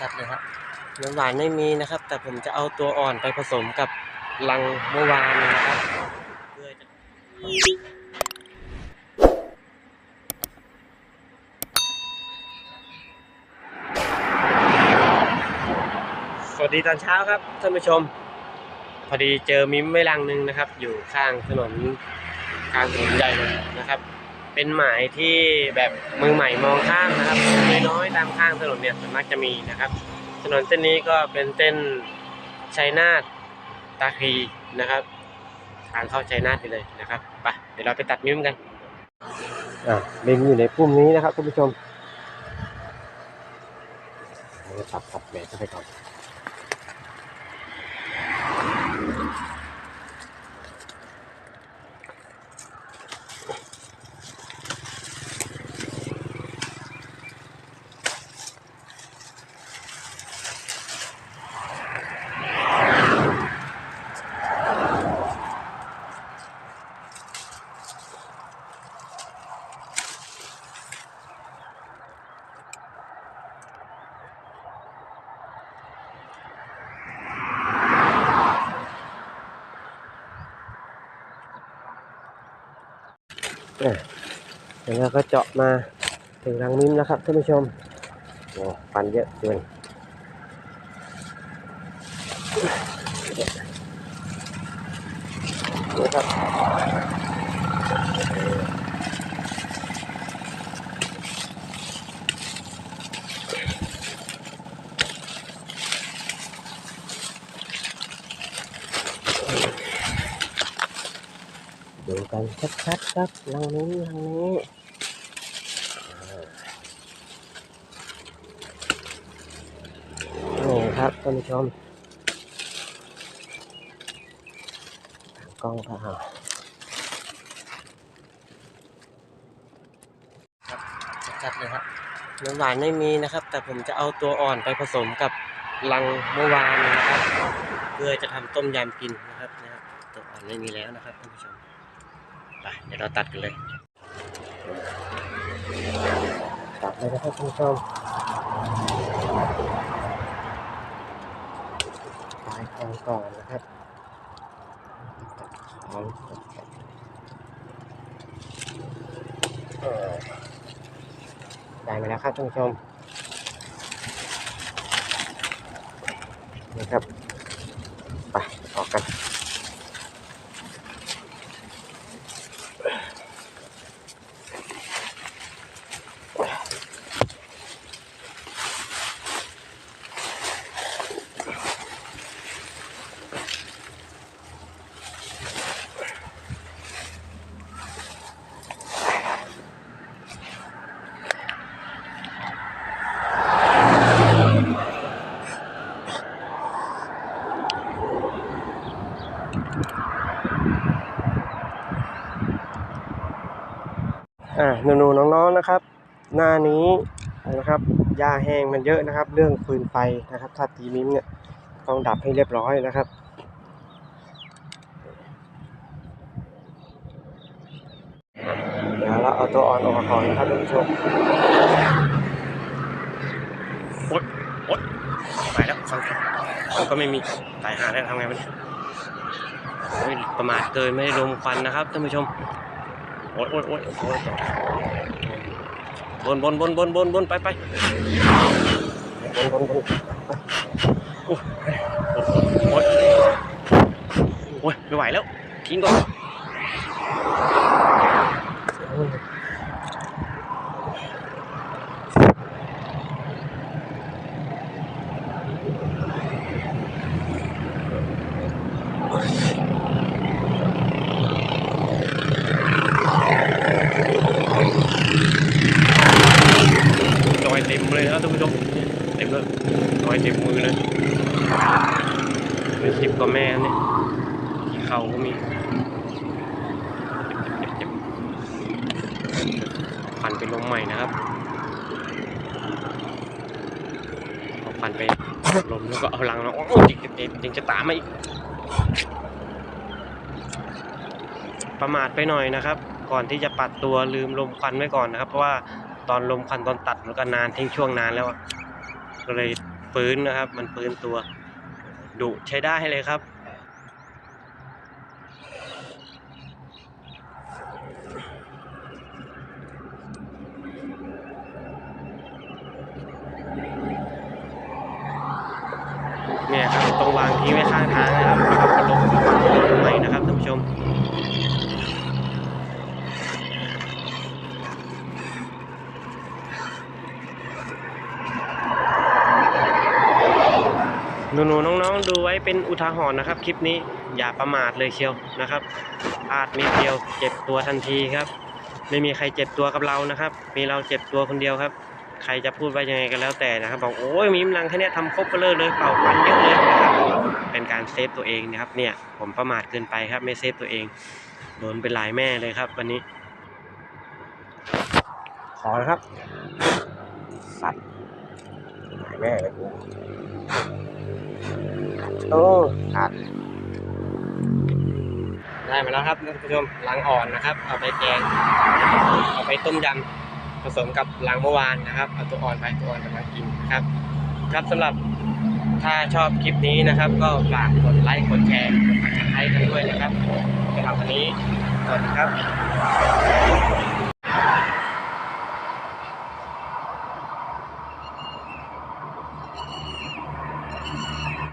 จัดๆเลยครับน้ำหวานไม่มีนะครับ แต่ผมจะเอาตัวอ่อนไปผสมกับลังเมื่อวานนะครับเพื่อจะสวัสดีตอนเช้าครับท่านผู้ชม พอดีเจอมิ้มไม่ลังหนึ่งนะครับ อยู่ข้างถนนกลางถนนใหญ่เลยนะครับ เป็นหมายที่แบบมือใหม่มองข้ามนะครับน้อยๆตามข้างถนนเนี่ยส่วนมากจะมีนะครับ ถนนเส้นนี้ก็เป็นเส้นชัยนาทตาคีนะครับ ทางเข้าชัยนาทไปเลยนะครับไปเดี๋ยวเราไปตัดมิ้มกันอ่ามิมอยู่ในพุ่มนี้นะครับคุณผู้ชมเราตัดตัดแหวนเข้าไปก่อน เดี๋ยวเราก็เจาะมาถึงรังมิ้มแล้วครับท่านผู้ชมโอ้ฟันเยอะเกินนะครับ ดูกันชัดๆครับรังนี้รังนี้นี่ครับท่านผู้ชมทางกล้องก็เอาครับชัดๆเลยครับน้ำหวานไม่มีนะครับ แต่ผมจะเอาตัวอ่อนไปผสมกับลังเมื่อวานนะครับ เพื่อจะทำต้มยำกินนะครับนะครับตัวอ่อนไม่มีแล้วนะครับท่านผู้ชม ไปเดี๋ยวเราตัดกันเลยตัดเลยนะครับท่านผู้ชมปลายคองก่อนนะครับตัดคองได้มาแล้วครับท่านผู้ชมนี่ครับ ไปออกกัน หนูๆน้องๆนะครับ หน้านี้นะครับหญ้าแห้งมันเยอะนะครับ เรื่องฟืนไฟนะครับ ถ้าตีมิ้มเนี่ยต้องดับให้เรียบร้อยนะครับเดี๋ยวเราเอาตัวอ่อนออกมาก่อนนะครับท่านผู้ชมโอ๊ยโอ๊ยไปแล้วฟังผมก็ไม่มีตายหาได้วทำไงมันประมาทเกินไม่ได้ลมควันนะครับท่านผู้ชม โอ้ยโอ้ยโอ้ยบนบนบนบนบนบนไปไปบนบนบนโอ้ยโอ้ยไม่ไหวแล้วทิ้งก่อน ต็มเลยนะท่านผู้ชมเต็มเลยรอยเต็มมือเลยเป็นสิบกว่าแม่เนี่ยที่เข่าก็มีพันไปลมใหม่นะครับเอาฟันไปลมแล้วก็เอาลังแล้วโอ้ยจริงจริงจริงจะตามมาอีกประมาทไปหน่อยนะครับ ก่อนที่จะปัดตัวลืมลมควันไว้ก่อนนะครับ เพราะว่า ตอนลมควันตอนตัดมันก็นานทิ้งช่วงนานแล้ว ก็เลยฟื้นนะครับ มันฟื้นตัวดุใช้ได้เลยครับเนี่ยครับต้องวางทิ้งไว้ข้างทางนะครับแล้วก็ลงใหม่นะครับท่านผู้ชม หนูๆน้องๆ ดูไว้เป็นอุทาหรณ์นะครับ คลิปนี้อย่าประมาทเลยเชียวนะครับพลาดนิดเดียวเจ็บตัวทันทีครับ ไม่มีใครเจ็บตัวกับเรานะครับ มีเราเจ็บตัวคนเดียวครับ ใครจะพูดว่ายังไงก็แล้วแต่นะครับ บอกโอ้ยมีมลังแค่เนี้ยทำครบไปเลยเลยเป่าควันเยอะเลยนะครับเป็นการเซฟตัวเองนะครับเนี่ยผมประมาทเกินไปครับไม่เซฟตัวเองโดนเป็นหลายแม่เลยครับ วันนี้ ขอนะครับสัตว์ แม่เลยกูโอ้ขาดได้มาแล้วครับท่านผู้ชมล้างอ่อนนะครับ เอาไปแกง เอาไปต้มยำผสมกับล้างเมื่อวานนะครับ เอาตัวอ่อนไปตัวอ่อนจะมากินนะครับ ครับสำหรับถ้าชอบคลิปนี้นะครับ ก็ฝากกดไลค์กดแชร์กดติดตามกันด้วยนะครับสำหรับวันนี้สวัสดีครับ